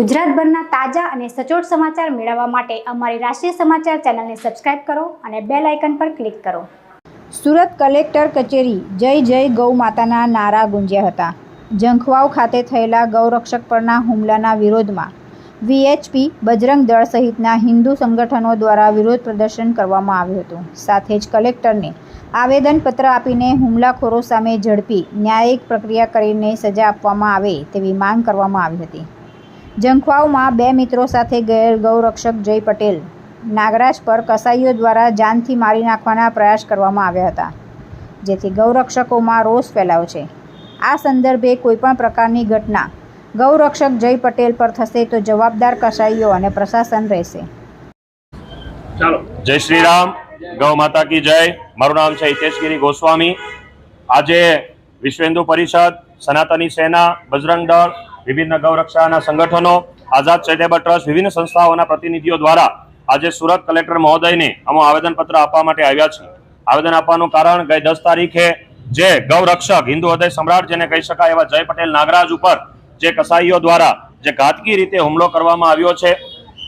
ગુજરાતભરના તાજા અને સચોટ સમાચાર મેળવવા માટે અમારી રાષ્ટ્રીય સમાચાર ચેનલને સબસ્ક્રાઇબ કરો અને બેલ આઇકન પર ક્લિક કરો. સુરત કલેક્ટર કચેરી જય જય ગૌ માતાના નારા ગુંજ્યા હતા. જંખવાવ ખાતે થયેલા ગૌરક્ષક પરના હુમલાના વિરોધમાં વીએચપી બજરંગ દળ સહિતના હિન્દુ સંગઠનો દ્વારા વિરોધ પ્રદર્શન કરવામાં આવ્યું હતું. સાથે જ કલેક્ટરને આવેદનપત્ર આપીને હુમલાખોરો સામે ઝડપી ન્યાયિક પ્રક્રિયા કરીને સજા આપવામાં આવે તેવી માંગ કરવામાં આવી હતી. જંખવાવમાં બે મિત્રો સાથે ગયેલ ગૌરક્ષક જય પટેલ નાગરાજ પર કસાઈઓ દ્વારા જાનથી મારી નાખવાના પ્રયાસ કરવામાં આવ્યા હતા જેથી ગૌરક્ષકોમાં રોષ ફેલાયો છે. આ સંદર્ભે કોઈપણ પ્રકારની ઘટના ગૌરક્ષક જય પટેલ પર થશે તો જવાબદાર કસાઈઓ અને પ્રશાસન રહેશે. ચાલો. જય શ્રી રામ ગૌ માતા કી જય. મારું નામ છે હિતેશગીરી ગોસ્વામી. આજે વિશ્વ હિન્દુ પરિષદ સનાતની સેના બજરંગ દળ વિભિન્ન ગૌરક્ષાના સંગઠનો, આઝાદ ચેરિટેબલ ટ્રસ્ટ, વિભિન્ન સંસ્થાઓના પ્રતિનિધિઓ દ્વારા આજે સુરત કલેક્ટર મહોદયને અમો આવેદનપત્ર આપવા માટે આવ્યા છીએ. આવેદન આપવાનું કારણ ગઈ દસ તારીખે જે ગૌરક્ષક હિન્દુ હૃદય સમ્રાટ જેને કહી શકાય એવા જય પટેલ નાગરાજ ઉપર જે કસાઈઓ દ્વારા જે ઘાતકી રીતે હુમલો કરવામાં આવ્યો છે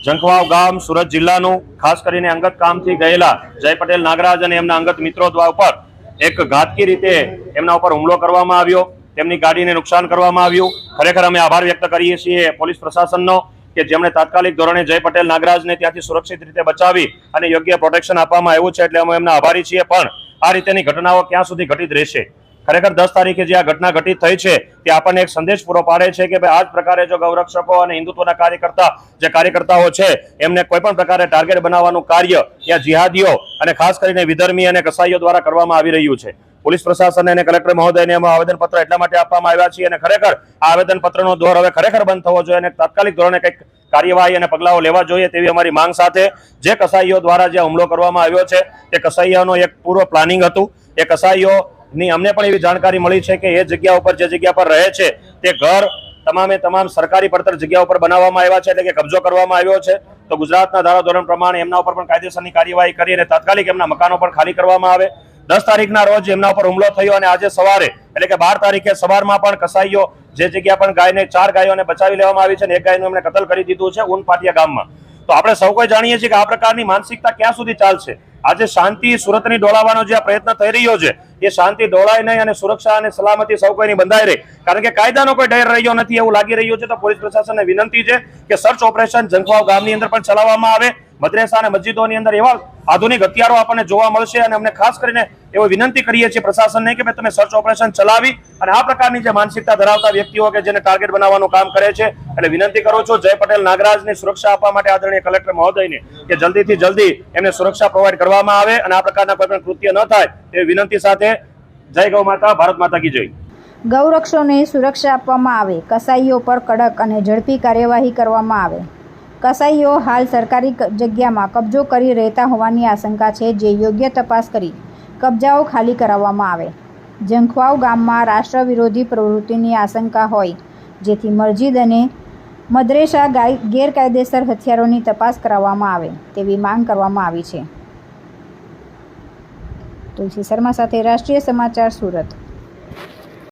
જંખવાવ ગામ સુરત જિલ્લાનું, ખાસ કરીને અંગત કામથી ગયેલા જય પટેલ નાગરાજ અને એમના અંગત મિત્રો દ્વારા ઉપર એક ઘાતકી રીતે એમના ઉપર હુમલો કરવામાં આવ્યો. તેમની ગાડીને નુકસાન કરવામાં આવ્યું. ખરેખર અમે આભાર વ્યક્ત કરીએ છીએ પોલીસ પ્રશાસનનો કે જેમણે તાત્કાલિક ધોરણે જય પટેલ નાગરાજને ત્યાંથી સુરક્ષિત રીતે બચાવી અને યોગ્ય પ્રોટેક્શન આપવામાં આવ્યું છે એટલે અમે એમના આભારી છીએ. પણ આ રીતેની ઘટનાઓ ક્યાં સુધી ઘટિત રહેશે? ખરેખર દસ તારીખે જે આ ઘટના ઘટિત થઈ છે, તે આપણને એક સંદેશ પૂરો પાડે છે કે ભાઈ આ જ પ્રકારે જો ગૌરક્ષકો અને હિન્દુત્વના કાર્યકર્તા, જે કાર્યકર્તાઓ છે, એમને કોઈ પણ પ્રકારે ટાર્ગેટ બનાવવાનું કાર્ય ત્યાં જિહાદીઓ અને ખાસ કરીને વિધર્મી અને કસાઈઓ દ્વારા કરવામાં આવી રહ્યું છે. પોલીસ પ્રશાસન અને કલેક્ટર મહોદયને અમે આવેદનપત્ર એટલા માટે આપવામાં આવ્યા છીએ અને ખરેખર આ આવેદનપત્રનો દોર હવે ખરેખર બંધ થવો જોઈએ અને તાત્કાલિક ધોરણે કંઈક કાર્યવાહી અને પગલાઓ લેવા જોઈએ તેવી અમારી માંગ સાથે જે કસાઈઓ દ્વારા જે હુમલો કરવામાં આવ્યો છે, તે કસાઈઓનો એક પૂર્વ પ્લાનિંગ હતું. એ કસાઈઓ ની અમને પણ એવી જાણકારી મળી છે કે એ જગ્યા ઉપર જે જગ્યા પર રહે છે, તે ઘર તમામે તમામ સરકારી પડતર જગ્યા ઉપર બનાવવામાં આવ્યા છે, એટલે કે કબજો કરવામાં આવ્યો છે. તો ગુજરાતના ધારાધોરણ પ્રમાણે એમના ઉપર પણ કાયદેસરની કાર્યવાહી કરી અને તાત્કાલિક એમના મકાનો પણ ખાલી કરવામાં આવે. દસ તારીખના રોજ એમના ઉપર હુમલો થયો અને આજે સવારે, એટલે કે બાર તારીખે સવારમાં પણ કસાઈઓ, જે જગ્યા પણ ગાયને, ચાર ગાયોને બચાવી લેવામાં આવી છે અને એક ગાયનું એમણે કતલ કરી દીધું છે ઉનપાટિયા ગામમાં. તો આપણે સૌ કોઈ જાણીએ છીએ કે આ પ્રકારની માનસિકતા ક્યાં સુધી ચાલશે? આજે શાંતિ, સુરતની ડોળાવાનો જે પ્રયત્ન થઈ રહ્યો છે, એ શાંતિ ડોળાય નહીં અને સુરક્ષા અને સલામતી સૌ કોઈની બંધાઈ રહે. કારણ કે કાયદાનો કોઈ ડર રહ્યો નથી એવું લાગી રહ્યું છે, તો પોલીસ પ્રશાસનને વિનંતી છે કે સર્ચ ઓપરેશન જંખવાવ ગામની અંદર પણ ચલાવવામાં આવે. મદ્રેસા અને મસ્જિદોની અંદર એવા આધુનિક હથિયારો આપણને જોવા મળશે અને અમને ખાસ કરીને એવો વિનંતી કરીએ છીએ પ્રશાસનને કે ભાઈ તમે સર્ચ ઓપરેશન ચલાવી અને આ પ્રકારની જે માનસિકતા ધરાવતા વ્યક્તિઓ કે જેને ટાર્ગેટ બનાવવાનું કામ કરે છે, એટલે વિનંતી કરું છું જય પટેલ નાગરાજની સુરક્ષા આપવા માટે આદરણીય કલેક્ટર મહોદયને કે જલ્દીથી જલ્દી એમને સુરક્ષા પ્રોવાઈડ કરવામાં આવે અને આ પ્રકારના કોઈ કૃત્ય ન થાય એ વિનંતી સાથે જય ગૌ માતા, ભારત માતા કી જય. ગૌરક્ષોને સુરક્ષા આપવામાં આવે, કસાઈઓ પર કડક અને ઝડપી કાર્યવાહી કરવામાં આવે. કસાઈઓ હાલ સરકારી જગ્યામાં કબજો કરી રહેતા હોવાની આશંકા છે જે યોગ્ય તપાસ કરી કબજાઓ ખાલી કરાવવામાં આવે. જંખવાવ ગામમાં રાષ્ટ્ર વિરોધી પ્રવૃત્તિની આશંકા હોય, જેથી મસ્જિદ અને મદ્રેસા ગેરકાયદેસર હથિયારોની તપાસ કરાવવામાં આવે તેવી માંગ કરવામાં આવી છે. તુલસી શર્મા સાથે રાષ્ટ્રીય સમાચાર સુરત.